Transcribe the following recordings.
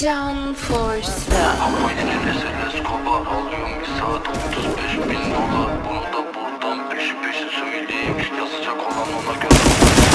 Can Force. Apoyne'nin SLS Kobar alıyorum bir saat 35 bin dolar. Bunu da buradan peşi peşi söyleyeyim. Yazacak olan ona göre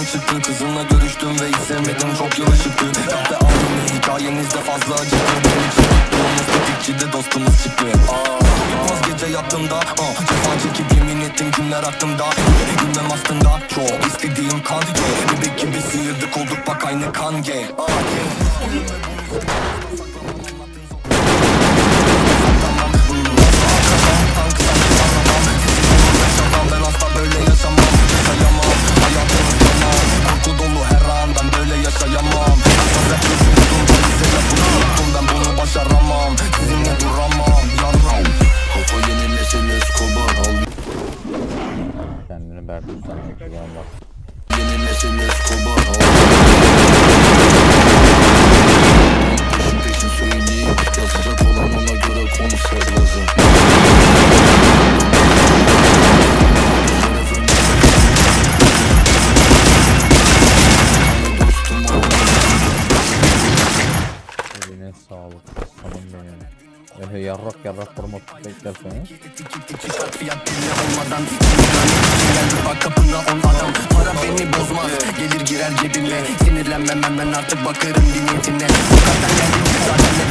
zaten açıktı Kızınla görüştüm ve hiç sevmedim çok yılışıktı be aynı hikayenizde fazla acıktı Benim için tuttuğumuz tetikçide dostumuz çıktı. Aa, gece yattığımda aa, Cefa çekip yemin ettim günler aklımda Gündem aslında çok istediğim kan Bebek gibi sıyırdık olduk bak aynı kan yeah. Aa, Bertus'tan çekiyor bak. Yeni nesil Escobar al Peşin söyleyeyim Yazacak olan yarrak yarrak format beklerseniz. Geldi bak kapına on adam. Para beni bozmaz. Gelir girer cebime. Sinirlenmem hemen artık bakarım bir niyetine Sokaktan geldim zaten ne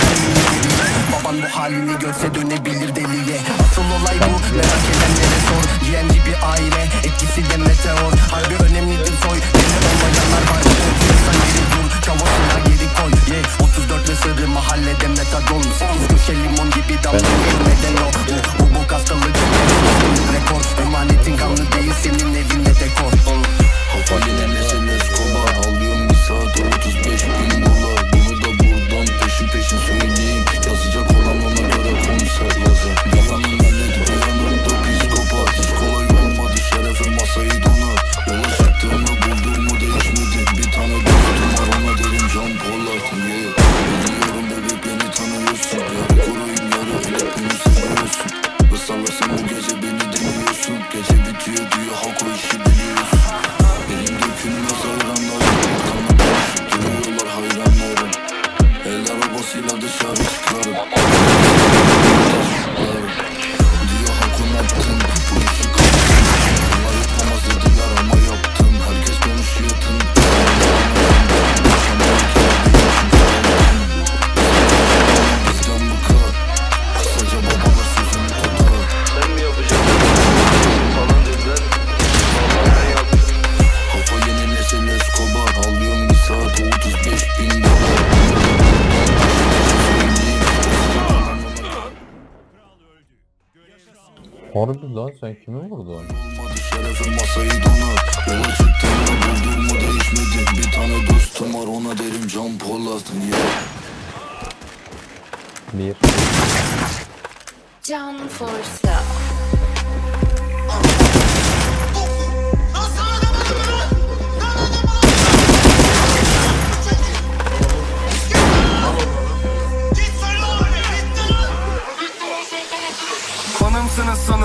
Baban bu halini görse dönebilir deliye. Asıl olay bu merak edenlere sor. GMG bir aile etkisi de meteor. Harbi önemlidir soy. Belli olmayanlar var. Ötüyorsan geri dur Çavasına geri koy. Yeah. 34 ve sırrı mahallede metadon. 8 köşe limon gibi damlıyor neden o? Bu, bu bok hastalık Rekor Emanetin kanlı değil senin evinde dekor Harbi lan sen kimi vurdun? Şerefim masayı donar Yola çıktığımda bulduğumu değişmedi Bir tane dostum var ona derim Can Pollard yeah. Bir. Can Force.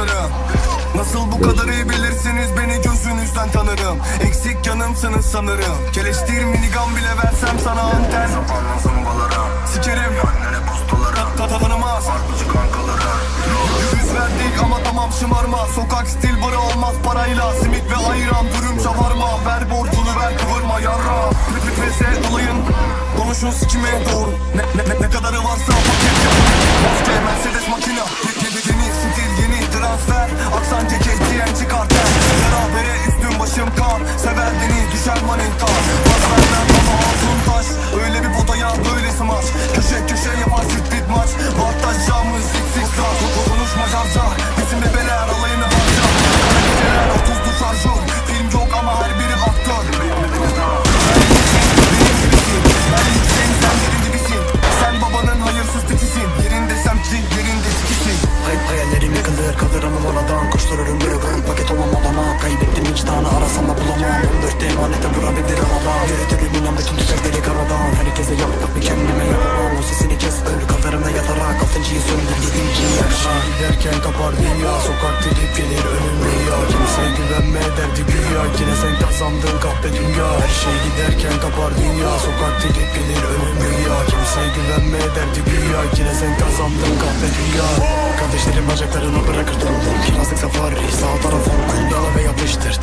Sanırım Nasıl bu kadar iyi bilirsiniz? Beni gözünüzden tanırım. Eksik canımsınız sanırım. Keleştir minigun bile versem sana anten. Zapanla zımbalara Sikerim. Annene postalara Ta tanımaz. Harbici kankalara. Yüz verdik ama tamam şımarma. Sokak stil barı olmaz parayla. Simit ve ayran dürüm şavarma Ver borcunu ver kıvırma yarra. Pese alayın Konuşun sikime doğru. Ne, ne, ne, ne kadarı varsa paket. Yap Maske 14'te emanete vurabilir arabam Yürütürüm inan bütün tüfekleri karadan. Herkese yaptık bir kendime yapamam O sesini kes öl kadarına yatarak Altıncıyı söndür yedinciyi yak Şehir giderken kapar dünya Sokak trip gelir önüm rüya Kimseye güvenme derdi güya. Yine sen kazandın kahpe dünya. Her şey giderken kapar dünya Sokak trip gelir önüm rüya Kimseye güvenme derdi güya. Yine sen kazandın kahpe dünya. Kardeşlerim bacaklarını bırakır dondum Kirazlık safari sağ taraf Yala ve yapıştır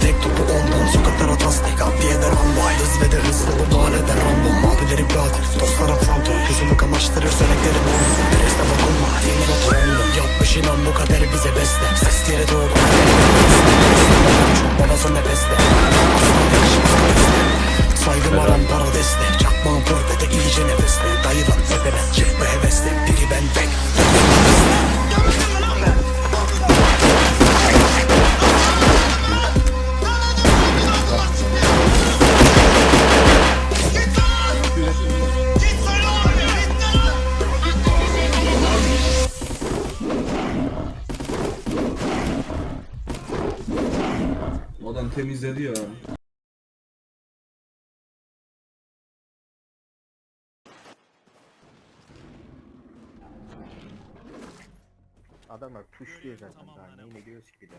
Temizledi ya. Adamlar push diyor zaten daha diyoruz ki de.